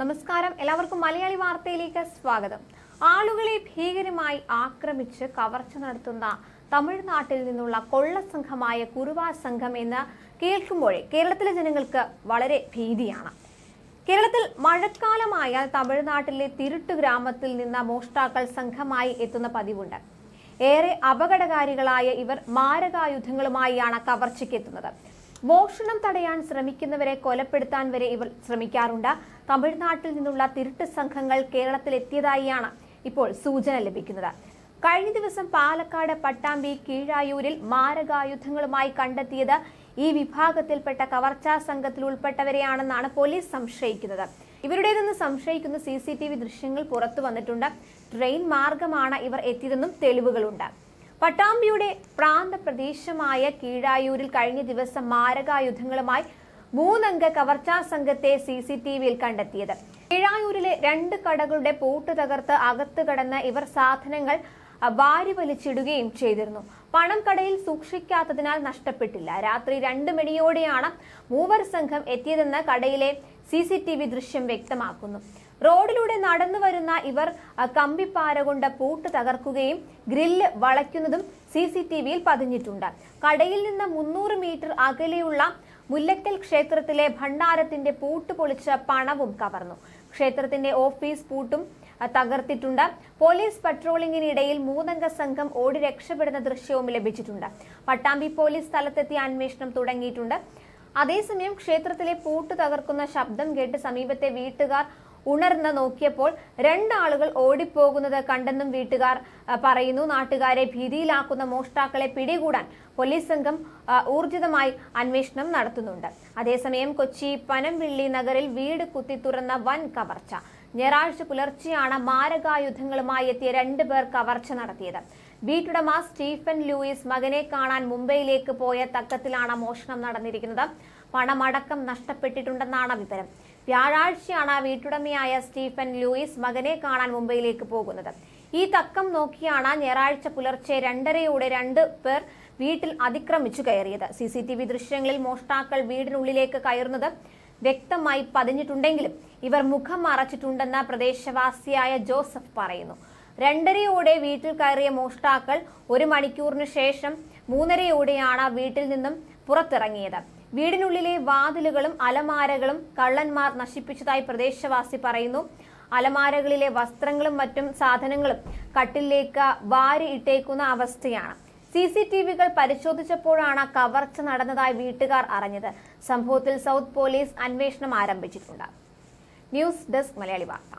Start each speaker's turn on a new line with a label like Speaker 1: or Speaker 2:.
Speaker 1: നമസ്കാരം. എല്ലാവർക്കും മലയാളി വാർത്തയിലേക്ക് സ്വാഗതം. ആളുകളെ ഭീകരമായി ആക്രമിച്ച് കവർച്ച നടത്തുന്ന തമിഴ്നാട്ടിൽ നിന്നുള്ള കൊള്ള സംഘമായ കുറുവ സംഘം എന്ന് കേൾക്കുമ്പോഴേ കേരളത്തിലെ ജനങ്ങൾക്ക് വളരെ ഭീതിയാണ്. കേരളത്തിൽ മഴക്കാലമായാൽ തമിഴ്നാട്ടിലെ തിരുട്ട് ഗ്രാമത്തിൽ നിന്ന് മോഷ്ടാക്കൾ സംഘമായി എത്തുന്ന പതിവുണ്ട്. ഏറെ അപകടകാരികളായ ഇവർ മാരകായുധങ്ങളുമായാണ് കവർച്ചയ്ക്കെത്തുന്നത് മോഷണം തടയാൻ ശ്രമിക്കുന്നവരെ കൊലപ്പെടുത്താൻ വരെ ഇവർ ശ്രമിക്കാറുണ്ട്. തമിഴ്നാട്ടിൽ നിന്നുള്ള തിരുട്ട് സംഘങ്ങൾ കേരളത്തിലെത്തിയതായാണ് ഇപ്പോൾ സൂചന ലഭിക്കുന്നത്. കഴിഞ്ഞ ദിവസം പാലക്കാട് പട്ടാമ്പി കീഴായൂരിൽ മാരകായുധങ്ങളുമായി കണ്ടെത്തിയത് ഈ വിഭാഗത്തിൽപ്പെട്ട കവർച്ചാ സംഘത്തിൽ ഉൾപ്പെട്ടവരെയാണെന്നാണ് പോലീസ് സംശയിക്കുന്നത്. ഇവരുടേതെന്ന് സംശയിക്കുന്ന സി സി ടി വി ദൃശ്യങ്ങൾ പുറത്തു വന്നിട്ടുണ്ട്. ട്രെയിൻ മാർഗമാണ് ഇവർ എത്തിയതെന്നും തെളിവുകളുണ്ട്. പട്ടാമ്പിയുടെ പ്രാന്തപ്രദേശമായ കീഴായൂരിൽ കഴിഞ്ഞ ദിവസം മാരകായുധങ്ങളുമായി മൂന്നംഗ കവർച്ചാ സംഘത്തെ സി സി ടി വിയിൽ കണ്ടെത്തിയത്. കീഴായൂരിലെ രണ്ട് കടകളുടെ പൂട്ട് തകർത്ത് അകത്ത് കടന്ന് ഇവർ സാധനങ്ങൾ വാരി വലിച്ചിടുകയും ചെയ്തിരുന്നു. പണം കടയിൽ സൂക്ഷിക്കാത്തതിനാൽ നഷ്ടപ്പെട്ടില്ല. രാത്രി രണ്ട് മണിയോടെയാണ് മൂവർ സംഘം എത്തിയതെന്ന് കടയിലെ സി സി ടി വി ദൃശ്യം വ്യക്തമാക്കുന്നു. റോഡിലൂടെ നടന്നു വരുന്ന ഇവർ കമ്പിപ്പാര കൊണ്ട് പൂട്ട് തകർക്കുകയും ഗ്രില്ല് വളയ്ക്കുന്നതും സി സി ടി വിയിൽ പതിഞ്ഞിട്ടുണ്ട്. കടയിൽ നിന്ന് മുന്നൂറ് മീറ്റർ അകലെയുള്ള മുല്ലക്കൽ ക്ഷേത്രത്തിലെ ഭണ്ഡാരത്തിന്റെ പൂട്ട് പൊളിച്ച പണവും കവർന്നു. ക്ഷേത്രത്തിന്റെ ഓഫീസ് പൂട്ടും തകർത്തിട്ടുണ്ട്. പോലീസ് പട്രോളിംഗിനിടയിൽ മൂന്നംഗ സംഘം ഓടി രക്ഷപ്പെടുന്ന ദൃശ്യവും ലഭിച്ചിട്ടുണ്ട്. പട്ടാമ്പി പോലീസ് സ്ഥലത്തെത്തി അന്വേഷണം തുടങ്ങിയിട്ടുണ്ട്. അതേസമയം ക്ഷേത്രത്തിലെ പൂട്ട് തകർക്കുന്ന ശബ്ദം കേട്ട് സമീപത്തെ വീട്ടുകാർ ഉണർന്ന് നോക്കിയപ്പോൾ രണ്ടാളുകൾ ഓടിപ്പോകുന്നത് കണ്ടെന്നും വീട്ടുകാർ പറയുന്നു. നാട്ടുകാരെ ഭീതിയിലാക്കുന്ന മോഷ്ടാക്കളെ പിടികൂടാൻ പോലീസ് സംഘം ഊർജിതമായി അന്വേഷണം നടത്തുന്നുണ്ട്. അതേസമയം കൊച്ചി പനംവിള്ളി നഗറിൽ വീട് കുത്തി തുറന്ന വൻ കവർച്ച. ഞായറാഴ്ച പുലർച്ചെയാണ് മാരകായുധങ്ങളുമായി എത്തിയ രണ്ടുപേർ കവർച്ച നടത്തിയത്. വീട്ടുടമ സ്റ്റീഫൻ ലൂയിസ് മകനെ കാണാൻ മുംബൈയിലേക്ക് പോയ തക്കത്തിലാണ് മോഷണം നടന്നിരിക്കുന്നത്. പണമടക്കം നഷ്ടപ്പെട്ടിട്ടുണ്ടെന്നാണ് വിവരം. വ്യാഴാഴ്ചയാണ് വീട്ടുടമയായ സ്റ്റീഫൻ ലൂയിസ് മകനെ കാണാൻ മുംബൈയിലേക്ക് പോകുന്നത്. ഈ തക്കം നോക്കിയാണ് ഞായറാഴ്ച പുലർച്ചെ രണ്ടരയോടെ രണ്ട് പേർ വീട്ടിൽ അതിക്രമിച്ചു കയറിയത്. സി ദൃശ്യങ്ങളിൽ മോഷ്ടാക്കൾ വീടിനുള്ളിലേക്ക് കയറുന്നത് വ്യക്തമായി പതിഞ്ഞിട്ടുണ്ടെങ്കിലും ഇവർ മുഖം മറച്ചിട്ടുണ്ടെന്ന പ്രദേശവാസിയായ ജോസഫ് പറയുന്നു. രണ്ടരയോടെ വീട്ടിൽ കയറിയ മോഷ്ടാക്കൾ ഒരു മണിക്കൂറിന് ശേഷം മൂന്നരയോടെയാണ് വീട്ടിൽ നിന്നും പുറത്തിറങ്ങിയത്. വീടിനുള്ളിലെ വാതിലുകളും അലമാരകളും കള്ളന്മാർ നശിപ്പിച്ചതായി പ്രദേശവാസി പറയുന്നു. അലമാരകളിലെ വസ്ത്രങ്ങളും മറ്റും സാധനങ്ങളും കട്ടിലേക്ക് വാരി ഇട്ടേക്കുന്ന അവസ്ഥയാണ്. സി സി ടി വികൾ പരിശോധിച്ചപ്പോഴാണ് കവർച്ച നടന്നതായി വീട്ടുകാർ അറിഞ്ഞത്. സംഭവത്തിൽ സൗത്ത് പോലീസ് അന്വേഷണം ആരംഭിച്ചിട്ടുണ്ട്. ന്യൂസ് ഡെസ്ക് മലയാളി വാർത്ത.